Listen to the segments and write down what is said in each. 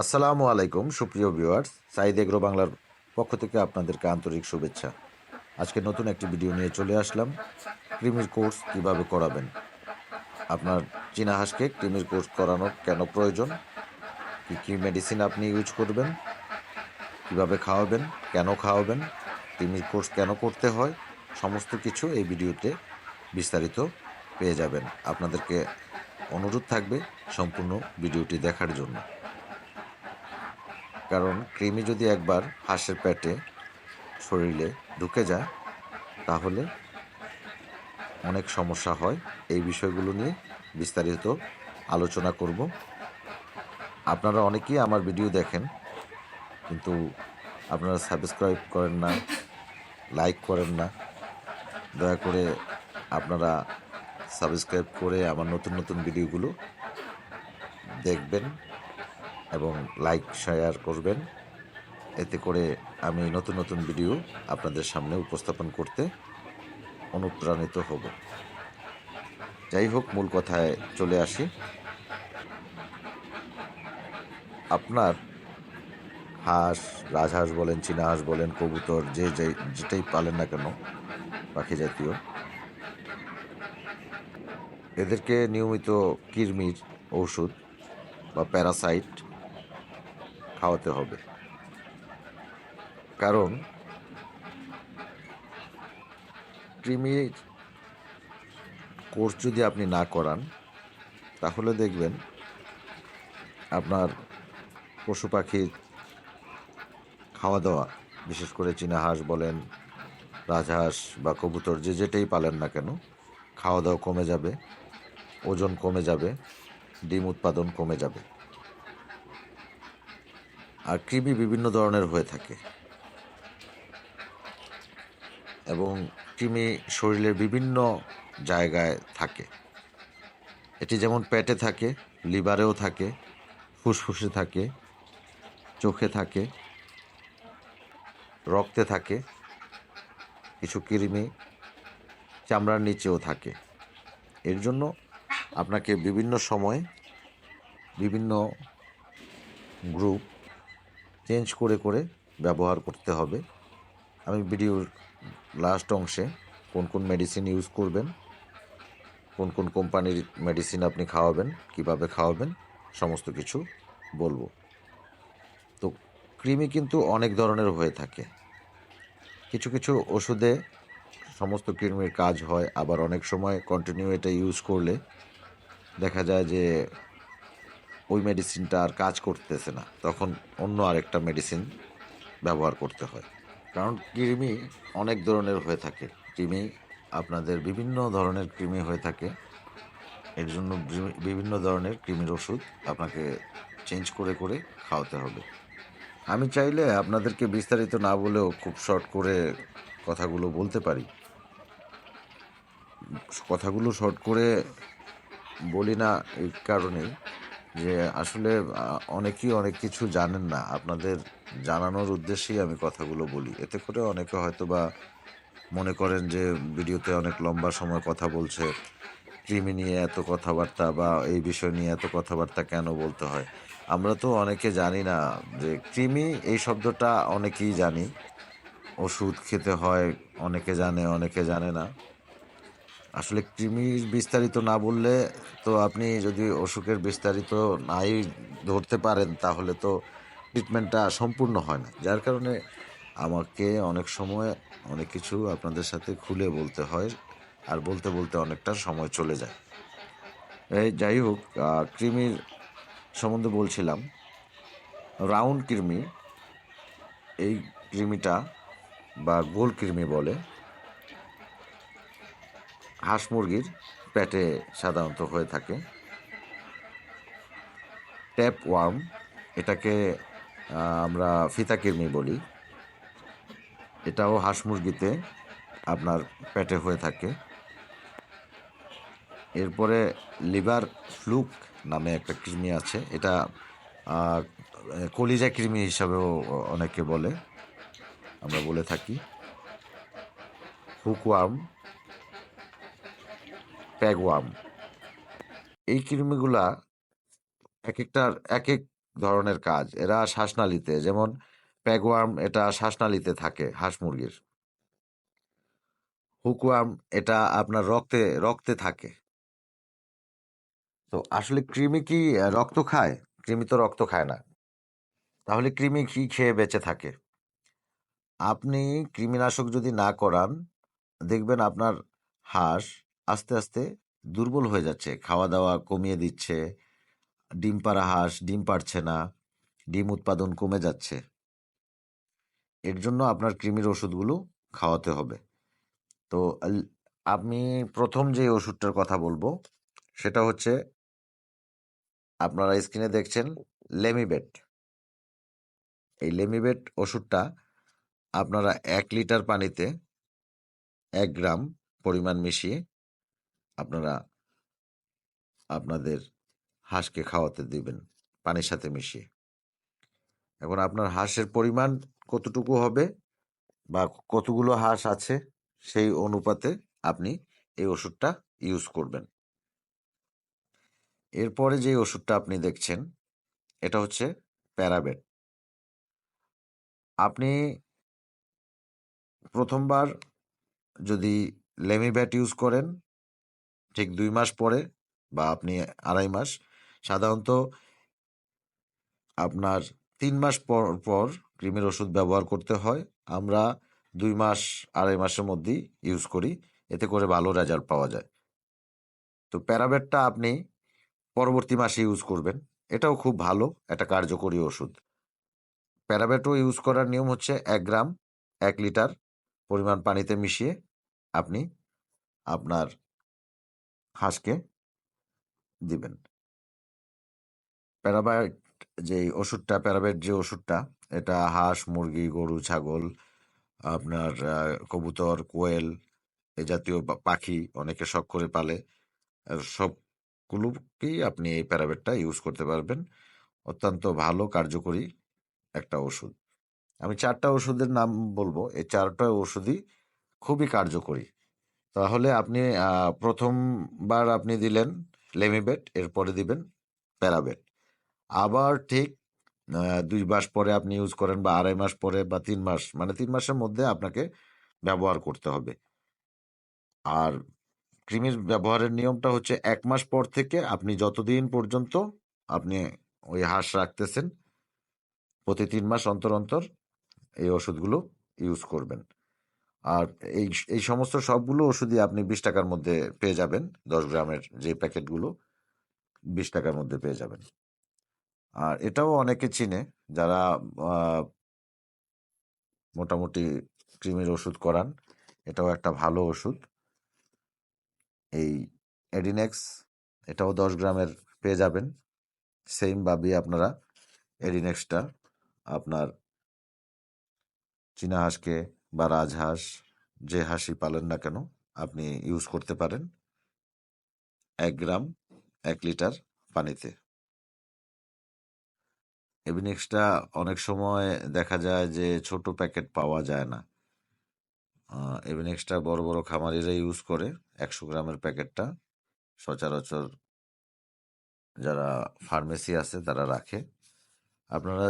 আসসালামু আলাইকুম, সুপ্রিয় ভিউয়ার্স। সাইদ এগ্রো বাংলার পক্ষ থেকে আপনাদেরকে আন্তরিক শুভেচ্ছা। আজকে নতুন একটি ভিডিও নিয়ে চলে আসলাম। ক্রিমির কোর্স কীভাবে করাবেন? আপনার চীনা হাঁসকে ক্রিমির কোর্স করানো কেন প্রয়োজন? কী কী মেডিসিন আপনি ইউজ করবেন? কীভাবে খাওয়াবেন? কেন খাওয়াবেন? ক্রিমির কোর্স কেন করতে হয়? সমস্ত কিছু এই ভিডিওতে বিস্তারিত পেয়ে যাবেন। আপনাদেরকে অনুরোধ থাকবে সম্পূর্ণ ভিডিওটি দেখার জন্য। কারণ কৃমি যদি একবার হাঁসের পেটে শরীরে ঢুকে যায়, তাহলে অনেক সমস্যা হয়। এই বিষয়গুলো নিয়ে বিস্তারিত আলোচনা করব। আপনারা অনেকেই আমার ভিডিও দেখেন, কিন্তু আপনারা সাবস্ক্রাইব করেন না, লাইক করেন না। দয়া করে আপনারা সাবস্ক্রাইব করে আমার নতুন নতুন ভিডিওগুলো দেখবেন। এবং লাইক শেয়ার করবেন। এতে করে আমি নতুন নতুন ভিডিও আপনাদের সামনে উপস্থাপন করতে অনুপ্রাণিত হব। যাই হোক, মূল কথায় চলে আসি। আপনার হাঁস, রাজহাঁস বলেন চীনা হাঁস বলেন, কবুতর, যে যেটাই পালেন না কেন, পাখি জাতীয়, এদেরকে নিয়মিত কৃমির ঔষধ বা প্যারাসাইট খাওয়াতে হবে। কারণ কৃমির কোর্স যদি আপনি না করান, তাহলে দেখবেন আপনার পশু পাখির খাওয়া দাওয়া বিশেষ করে চীনা হাঁস বলেন, রাজহাঁস বা কবুতর, যে যেটাই পালেন না কেন খাওয়া দাওয়া কমে যাবে, ওজন কমে যাবে, ডিম উৎপাদন কমে যাবে। আর কৃমি বিভিন্ন ধরনের হয়ে থাকে। এবং কৃমি শরীরের বিভিন্ন জায়গায় থাকে। এটি যেমন পেটে থাকে, লিভারেও থাকে, ফুসফুসে থাকে, চোখে থাকে, রক্তে থাকে, কিছু কৃমি চামড়ার নিচেও থাকে। এর জন্য আপনাকে বিভিন্ন সময় বিভিন্ন গ্রুপ চেঞ্জ করে করে ব্যবহার করতে হবে। আমি ভিডিওর লাস্ট অংশে কোন কোন মেডিসিন ইউজ করবেন, কোন কোন কোম্পানির মেডিসিন আপনি খাওয়াবেন, কীভাবে খাওয়াবেন, সমস্ত কিছু বলব। তো কৃমি কিন্তু অনেক ধরনের হয়ে থাকে। কিছু কিছু ওষুধে সমস্ত কৃমির কাজ হয়, আবার অনেক সময় কন্টিনিউ এটা ইউজ করলে দেখা যায় যে ওই মেডিসিনটা আর কাজ করতেছে না। তখন অন্য আরেকটা মেডিসিন ব্যবহার করতে হয়। কারণ কৃমি অনেক ধরনের হয়ে থাকে। কৃমি আপনাদের বিভিন্ন ধরনের কৃমি হয়ে থাকে। এর জন্য বিভিন্ন ধরনের কৃমির ওষুধ আপনাকে চেঞ্জ করে করে খাওয়াতে হবে। আমি চাইলে আপনাদেরকে বিস্তারিত না বলেও খুব শর্ট করে কথাগুলো বলতে পারি। কথাগুলো শর্ট করে বলি না এই কারণেই। যে আসলে অনেকেই অনেক কিছু জানেন না। আপনাদের জানানোর উদ্দেশ্যেই আমি কথাগুলো বলি। এতে করে অনেকে হয়তো বা মনে করেন যে, ভিডিওতে অনেক লম্বা সময় কথা বলছে, কৃমি নিয়ে এত কথাবার্তা বা এই বিষয় নিয়ে এত কথাবার্তা কেন বলতে হয়? আমরা তো অনেকে জানি না যে, কৃমি এই শব্দটা অনেকেই জানি। ওষুধ খেতে হয়, অনেকে জানে অনেকে জানে না। আসলে কৃমির বিস্তারিত না বললে তো আপনি যদি অসুখের বিস্তারিত নাই ধরতে পারেন, তাহলে তো ট্রিটমেন্টটা সম্পূর্ণ হয় না। যার কারণে আমাকে অনেক সময় অনেক কিছু আপনাদের সাথে খুলে বলতে হয় আর বলতে বলতে অনেকটা সময় চলে যায়। এই যাই হোক কৃমির সম্বন্ধে বলছিলাম। রাউন্ড কৃমি, এই কৃমিটা বা গোল কৃমি বলে হাঁস মুরগির পেটে সাধারণত হয়ে থাকে। ট্যাপ ওয়ার্ম, এটাকে আমরা ফিতা কৃমি বলি। এটাও হাঁস মুরগিতে আপনার পেটে হয়ে থাকে। এরপরে লিভার ফ্লুক নামে একটা কৃমি আছে। এটা কলিজা কৃমি হিসাবেও অনেকে বলে, আমরা বলে থাকি। হুকওয়ার্ম প্যাগওয়ার্ম এই কৃমিগুলা এক একটার এক এক ধরনের কাজ। এরা শ্বাসনালীতে, যেমন প্যাগওয়ার্ম এটা শ্বাসনালীতে থাকে, হাঁস মুরগির। হুকওয়ার্ম এটা আপনার রক্তে রক্তে থাকে। তো আসলে কৃমি কি রক্ত খায়? কৃমি তো রক্ত খায় না। তাহলে কৃমি কি খেয়ে বেঁচে থাকে? আপনি কৃমিনাশক যদি না করান, দেখবেন আপনার হাঁস আস্তে আস্তে দুর্বল হয়ে যাচ্ছে। খাওয়া দাওয়া কমিয়ে দিচ্ছে। ডিম পাড়া হাঁস, ডিম পাড়ছে না। ডিম উৎপাদন কমে যাচ্ছে। এর জন্য আপনার কৃমির ওষুধগুলো খাওয়াতে হবে। তো আমি প্রথম যে ওষুধটার কথা বলব, সেটা হচ্ছে আপনারা স্ক্রিনে দেখছেন লেমিবেট। এই লেমিবেট ওষুধটা আপনারা এক লিটার পানিতে এক গ্রাম পরিমাণ মিশিয়ে আপনারা আপনাদের হাঁসকে খাওয়াতে দিবেন, পানির সাথে মিশিয়ে। এখন আপনার হাঁসের পরিমাণ কতটুকু হবে বা কতগুলো হাঁস আছে সেই অনুপাতে আপনি এই ওষুধটা ইউজ করবেন। এরপরে যে ওষুধটা আপনি দেখছেন, এটা হচ্ছে প্যারাবেট। আপনি প্রথমবার যদি লেমিব্যাট ইউজ করেন ঠিক দুই মাস পরে বা আপনি আড়াই মাস, সাধারণত আপনার তিন মাস পর পর ক্রিমের ওষুধ ব্যবহার করতে হয়। আমরা দুই মাস, আড়াই মাসের মধ্যেই ইউজ করি। এতে করে ভালো রেজাল্ট পাওয়া যায়। তো প্যারাবেটটা আপনি পরবর্তী মাসে ইউজ করবেন। এটাও খুব ভালো, একটা কার্যকরী ওষুধ। প্যারাবেটও ইউজ করার নিয়ম হচ্ছে এক গ্রাম, এক লিটার পরিমাণ পানিতে মিশিয়ে আপনি আপনার হাঁসকে দিবেন। প্যারাবাইট যে ওষুধটা প্যারাবেট যে ওষুধটা, এটা হাঁস, মুরগি, গরু, ছাগল, আপনার কবুতর, কোয়েল এ জাতীয় পাখি অনেকে শখ করে পালে। সবগুলোকেই আপনি এই প্যারাবেটটা ইউজ করতে পারবেন। অত্যন্ত ভালো, কার্যকরী একটা ওষুধ। আমি চারটা ওষুধের নাম বলব। এই চারটা ওষুধই খুবই কার্যকরী। তাহলে আপনি প্রথমবার আপনি দিলেন লেমিবেট এরপরে দিবেন প্যারাবেট। আবার ঠিক দুই মাস পরে আপনি ইউজ করেন বা আড়াই মাস পরে বা তিন মাস মানে তিন মাসের মধ্যে আপনাকে ব্যবহার করতে হবে। আর ক্রিমের ব্যবহারের নিয়মটা হচ্ছে এক মাস পর থেকে আপনি যতদিন পর্যন্ত আপনি ওই হাঁস রাখতেছেন, প্রতি তিন মাস অন্তর অন্তর এই ওষুধগুলো ইউজ করবেন। আর এই এই সমস্ত সবগুলো ওষুধই আপনি বিশ টাকার মধ্যে পেয়ে যাবেন, দশ গ্রামের যে প্যাকেটগুলো, বিশ টাকার মধ্যে পেয়ে যাবেন। আর এটাও অনেকে চিনে যারা মোটামুটি ক্রিমির ওষুধ করান, এটাও একটা ভালো ওষুধ। এই এডিনেক্স এটাও দশ গ্রামের পেয়ে যাবেন। সেম ভাবে আপনারা এডিনেক্সটা আপনার চীনা হাঁসকে বা রাজহাঁস যে হাঁসই পালেন না কেন, আপনি ইউজ করতে পারেন এক গ্রাম, এক লিটার পানিতে। এভিনেক্সটা অনেক সময় দেখা যায় যে ছোট প্যাকেট পাওয়া যায় না। এভিনেক্সটা বড় বড় খামারিরা ইউজ করে একশো গ্রামের প্যাকেটটা সচরাচর যারা ফার্মেসি আছে তারা রাখে। আপনারা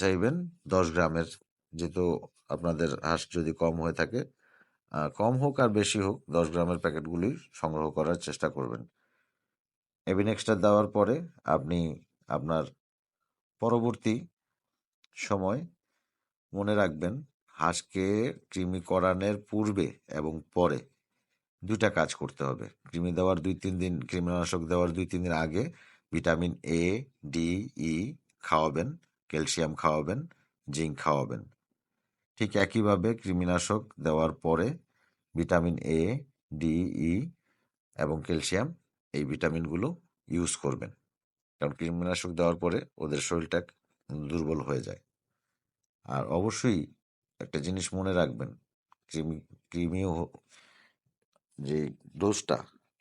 চাইবেন দশ গ্রামের যেহেতু আপনাদের হাঁস যদি কম হয়ে থাকে কম হোক আর বেশি হোক, দশ গ্রামের প্যাকেটগুলি সংগ্রহ করার চেষ্টা করবেন। এভিনেক্সটা দেওয়ার পরে আপনি আপনার পরবর্তী সময় মনে রাখবেন, হাঁসকে কৃমি করানোর পূর্বে এবং পরে দুইটা কাজ করতে হবে। কৃমি দেওয়ার দুই তিন দিন, কৃমিনাশক দেওয়ার দুই তিন দিন আগে ভিটামিন এ ডি ই খাওয়াবেন, ক্যালসিয়াম খাওয়াবেন, জিঙ্ক খাওয়াবেন। ঠিক একইভাবে কৃমিনাশক দেওয়ার পরে ভিটামিন এ ডি ই এবং ক্যালসিয়াম এই ভিটামিনগুলো ইউজ করবেন। কারণ কৃমিনাশক দেওয়ার পরে ওদের শরীরটা দুর্বল হয়ে যায়। আর অবশ্যই একটা জিনিস মনে রাখবেন, কৃমি, কৃমিও যে ডোজটা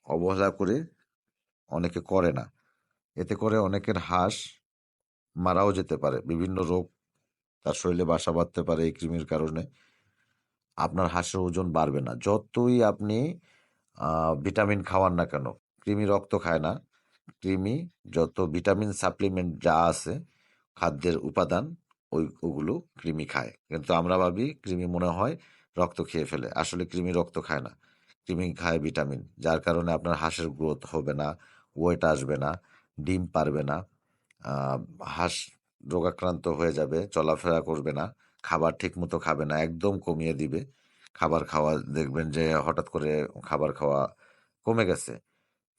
অবহেলা করে অনেকে করে না। এতে করে অনেকের হাঁস মারাও যেতে পারে, বিভিন্ন রোগ তার শরীরে বাসা বাঁধতে পারে এই কৃমির কারণে, আপনার হাঁসের ওজন বাড়বে না। যতই আপনি ভিটামিন খাওয়ান না কেন, কৃমি রক্ত খায় না। কৃমি যত ভিটামিন সাপ্লিমেন্ট যা আছে, খাদ্যের উপাদান, ওই, ওগুলো কৃমি খায়। কিন্তু আমরা ভাবি কৃমি মনে হয় রক্ত খেয়ে ফেলে। আসলে কৃমি রক্ত খায় না। কৃমি খায় ভিটামিন, যার কারণে আপনার হাঁসের গ্রোথ হবে না, ওয়েট আসবে না, ডিম পারবে না। হাঁস রোগাক্রান্ত হয়ে যাবে, চলাফেরা করবে না, খাবার ঠিক মতো খাবে না, একদম কমিয়ে দিবে। খাবার খাওয়া, দেখবেন যে হঠাৎ করে খাবার খাওয়া কমে গেছে।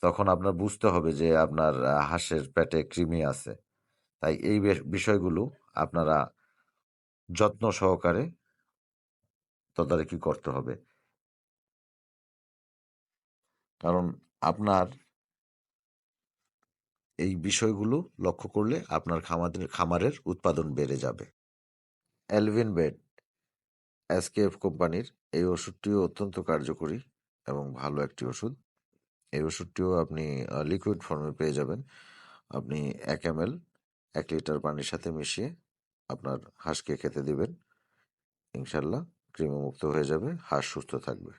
তখন আপনার বুঝতে হবে যে আপনার হাঁসের পেটে কৃমি আছে। তাই এই বিষয়গুলো আপনারা যত্ন সহকারে তদারকি করতে হবে। কারণ আপনার এই বিষয়গুলো লক্ষ্য করলে আপনার খামারের খামারের উৎপাদন বেড়ে যাবে। অ্যালভিন বেড এসকেএফ কোম্পানির এই ওষুধটিও অত্যন্ত কার্যকরী এবং ভালো একটি ওষুধ। এই ওষুধটিও আপনি লিকুইড ফর্মে পেয়ে যাবেন। আপনি এক এম এল এক লিটার পানির সাথে মিশিয়ে আপনার হাঁসকে খেতে দিবেন। ইনশাল্লাহ কৃমিমুক্ত হয়ে যাবে, হাঁস সুস্থ থাকবে।